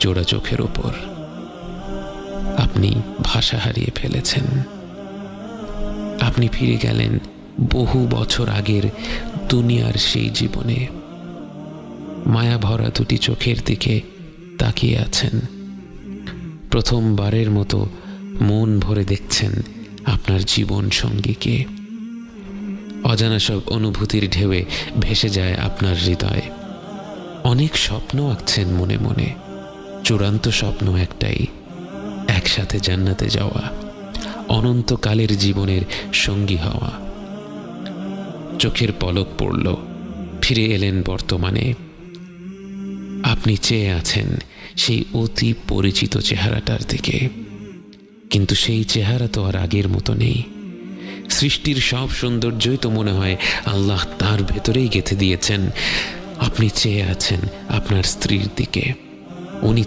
জোড়া চোখের ওপর। আপনি ভাষা হারিয়ে ফেলেছেন। আপনি ফিরে গেলেন বহু বছর আগের দুনিয়ার সেই জীবনে। মায়া ভরা দুটি চোখের দিকে তাকিয়ে আছেন। প্রথমবারের মতো মন ভরে দেখছেন আপনার জীবন সঙ্গীকে। অজানা সব অনুভূতির ঢেউয়ে ভেসে যায় আপনার হৃদয়। অনেক স্বপ্ন আঁকছেন মনে মনে। চূড়ান্ত স্বপ্ন একটাই, একসাথে জান্নাতে যাওয়া, অনন্তকালের জীবনের সঙ্গী হওয়া। চোখের পলক পড়ল, ফিরে এলেন বর্তমানে। আপনি চেয়ে আছেন সেই অতি পরিচিত চেহারাটার দিকে, কিন্তু সেই চেহারা তো আর আগের মতো নেই। সৃষ্টির সব সৌন্দর্যই তো মনে হয় আল্লাহ তার ভেতরেই গেঁথে দিয়েছেন। আপনি চেয়ে আছেন আপনার স্ত্রীর দিকে, উনি